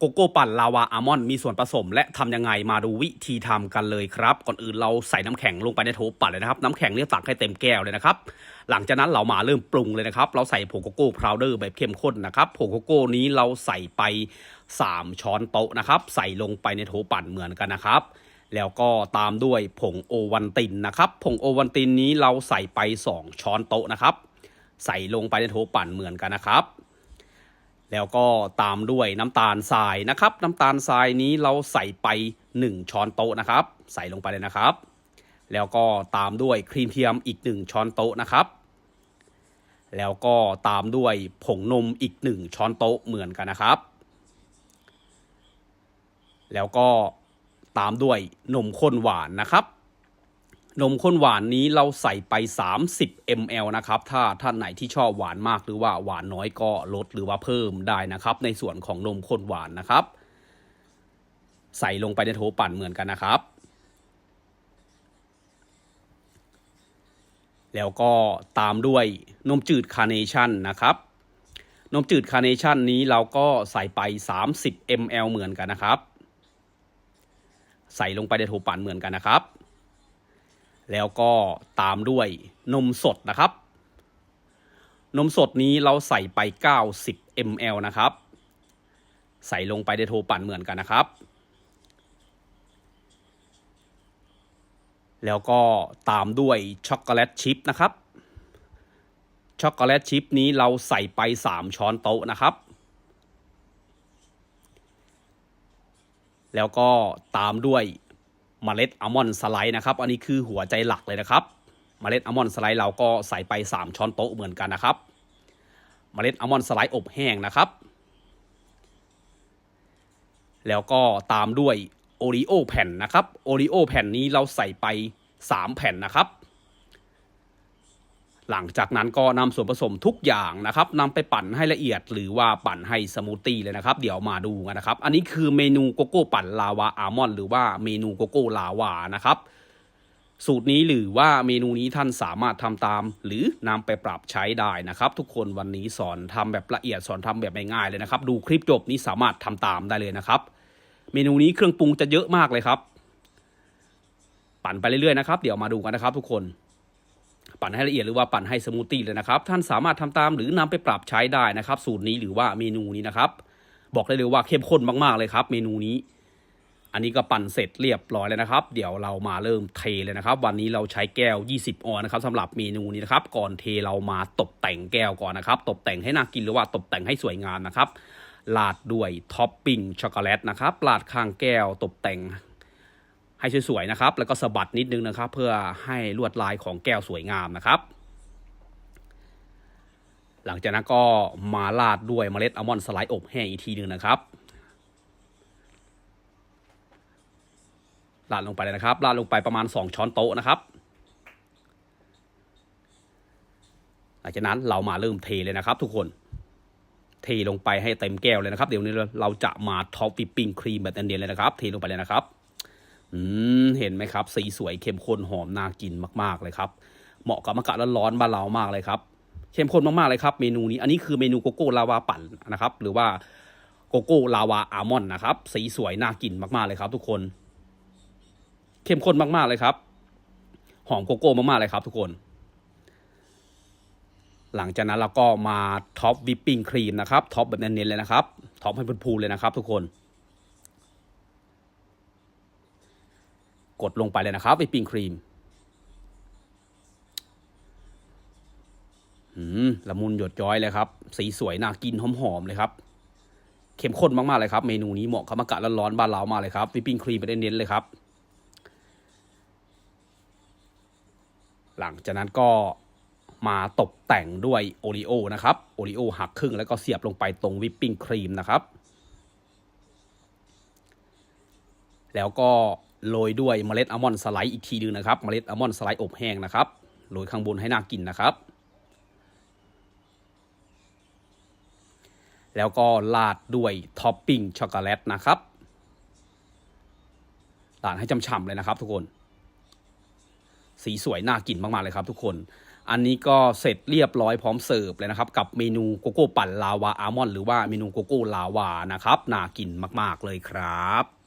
โกโก้ปั่นลาวาอัลมอนด์มีส่วนผสม และทำยังไงมาดูวิธีทำกันเลยครับ ก่อนอื่นเราใส่น้ำแข็งลงไปในโถปั่นเลยนะครับน้ำแข็งเนี่ยตักให้เต็มแก้วเลยนะครับ หลังจากนั้นเรามาเริ่มปรุงเลยนะครับ เราใส่ผงโกโก้พาวเดอร์แบบเข้มข้นนะครับผงโกโก้นี้เราใส่ไป 3 ช้อนโต๊ะนะครับ ใส่ลงไปในโถปั่นเหมือนกันนะครับ แล้วก็ตามด้วยผงโอวันตินนะครับผงโอวันตินนี้เราใส่ไป 2 ช้อนโต๊ะนะครับ ใส่ลงไปในโถปั่นเหมือนกันนะครับ แล้วก็ตามด้วยน้ำตาลทรายนะครับ น้ำตาลทรายนี้เราใส่ไป 1 ช้อนโต๊ะนะครับ ใส่ลงไปเลยนะครับ แล้วก็ตามด้วยครีมเทียมอีก 1 ช้อนโต๊ะนะครับ แล้วก็ตามด้วยผงนมอีก 1 ช้อนโต๊ะเหมือนกันนะครับ แล้วก็ตามด้วยนมข้นหวานนะครับ นมข้นหวานนี้เราใส่ไป 30 ml นะครับ ถ้าท่านไหนที่ชอบหวานมากหรือว่าหวานน้อยก็ลดหรือว่าเพิ่มได้นะครับ ในส่วนของนมข้นหวานนะครับ ใส่ลงไปในโถปั่นเหมือนกันนะครับ แล้วก็ตามด้วยนมจืดคาร์เนชั่นนะครับ นมจืดคาร์เนชั่นนี้เราก็ใส่ไป 30 ml เหมือนกันนะครับ ใส่ลงไปในโถปั่นเหมือนกันนะครับ แล้วก็ตามด้วยนมสดนะครับ นมสดนี้เราใส่ไป 90 ml นะครับ ใส่ลงไปในโถปั่นเหมือนกันนะครับ แล้วก็ตามด้วยช็อกโกแลตชิพนะครับ ช็อกโกแลตชิพนี้เราใส่ไป 3 ช้อนโต๊ะนะครับ แล้วก็ตามด้วย เมล็ดอัลมอนด์สไลด์นะครับ อันนี้คือหัวใจหลักเลยนะครับเมล็ดอัลมอนด์สไลด์เราก็ใส่ไป 3 ช้อนโต๊ะเหมือนกันนะครับเมล็ดอัลมอนด์สไลด์อบแห้งนะครับ แล้วก็ตามด้วยโอริโอแผ่นนะครับโอริโอแผ่นนี้เราใส่ไป 3 แผ่นนะครับ หลังจากนั้นก็นำส่วนผสมทุกอย่างนะครับนำไปปั่นให้ละเอียด หรือว่าปั่นให้สมูทตี้เลยนะครับ เดี๋ยวมาดูกันนะครับ อันนี้คือเมนูโกโก้ปั่นลาวาอัลมอนด์หรือว่าเมนูโกโก้ลาวานะครับสูตรนี้หรือว่าเมนูนี้ท่านสามารถทำตาม หรือนำไปปรับใช้ได้นะครับ ทุกคนวันนี้สอนทำแบบละเอียดสอนทำแบบง่ายๆเลยนะครับ ดูคลิปจบนี้สามารถทำตามได้เลยนะครับ เมนูนี้เครื่องปรุงจะเยอะมากเลยครับ ปั่นไปเรื่อยๆนะครับ เดี๋ยวมาดูกันนะครับทุกคน ปั่นให้ละเอียดหรือว่าปั่นให้สมูทตี้เลยนะครับท่านสามารถทำตามหรือนำไปปรับใช้ได้นะครับสูตรนี้หรือว่าเมนูนี้นะครับบอกได้เลยว่าเข้มข้นมากๆเลยครับ เมนูนี้ อันนี้ก็ปั่นเสร็จเรียบร้อยแล้วนะครับ เดี๋ยวเรามาเริ่มเทเลยนะครับ วันนี้เราใช้แก้ว 20 ออนนะครับสำหรับเมนูนี้นะครับ ก่อนเทเรามาตกแต่งแก้วก่อนนะครับ ตกแต่งให้น่ากินหรือว่าตกแต่งให้สวยงามนะครับลาดด้วยท็อปปิ้งช็อกโกแลตนะครับลาดข้างแก้วตกแต่ง ให้สวยๆนะครับ แล้วก็สะบัดนิดนึงนะครับ เพื่อให้ลวดลายของแก้วสวยงามนะครับ หลังจากนั้นก็มาราดด้วยเมล็ดอัลมอนด์สไลด์อบแห้งอีกทีหนึ่งนะครับราดลงไปเลยนะครับราดลงไปประมาณ 2 ช้อนโต๊ะนะครับหลังจากนั้นเรามาเริ่มเทเลยนะครับ ทุกคน เทลงไปให้เต็มแก้วเลยนะครับ เดี๋ยวนี้เราจะมาท็อปวิปปิ้งครีมแบบเนียนเลยนะครับ เทลงไปเลยนะครับ อืมเห็นไหมครับ สีสวยเข้มข้นหอมน่ากินมากๆเลยครับ เหมาะกับอากาศร้อนๆบ้านเรามากเลยครับเข้มข้นมากๆเลยครับ เมนูนี้อันนี้คือเมนูโกโก้ลาวาปั่นนะครับ หรือว่าโกโก้ลาวาอัลมอนด์นะครับ สีสวยน่ากินมากๆเลยครับ ทุกคน เข้มข้นมากๆเลยครับ หอมโกโก้มากๆเลยครับ ทุกคน หลังจากนั้นเราก็มาท็อปวิปปิ้งครีมนะครับท็อปแบบเน้นๆเลยนะครับท็อปให้พูนๆเลยนะครับ ทุกคน กดลงไปเลยนะครับวิปปิ้งครีมอืมละมุนหยดย้อยเลยครับ สีสวยน่ากินหอมๆเลยครับ เข้มข้นมากๆเลยครับ เมนูนี้เหมาะกับอากาศร้อนๆบ้านเรามาเลยครับวิปปิ้งครีมไปเน้นๆเลยครับ หลังจากนั้นก็มาตกแต่งด้วยโอริโอนะครับ โอริโอหักครึ่งแล้วก็เสียบลงไปตรงวิปปิ้งครีมนะครับ แล้วก็ โรยด้วยเมล็ดอัลมอนด์สไลด์อีกทีหนึงนะครับเมล็ดอัลมอนด์สไลด์อบแห้งนะครับโรยข้างบนให้น่ากินนะครับ แล้วก็ราดด้วยท็อปปิ้งช็อกโกแลตนะครับราดให้ฉ่ำๆเลยนะครับทุกคน สีสวยน่ากินมากๆเลยครับทุกคน อันนี้ก็เสร็จเรียบร้อยพร้อมเสิร์ฟเลยนะครับ กับเมนูโกโก้ปั่นลาวาอัลมอนด์หรือว่าเมนูโกโก้ลาวานะครับน่ากินมากๆเลยครับ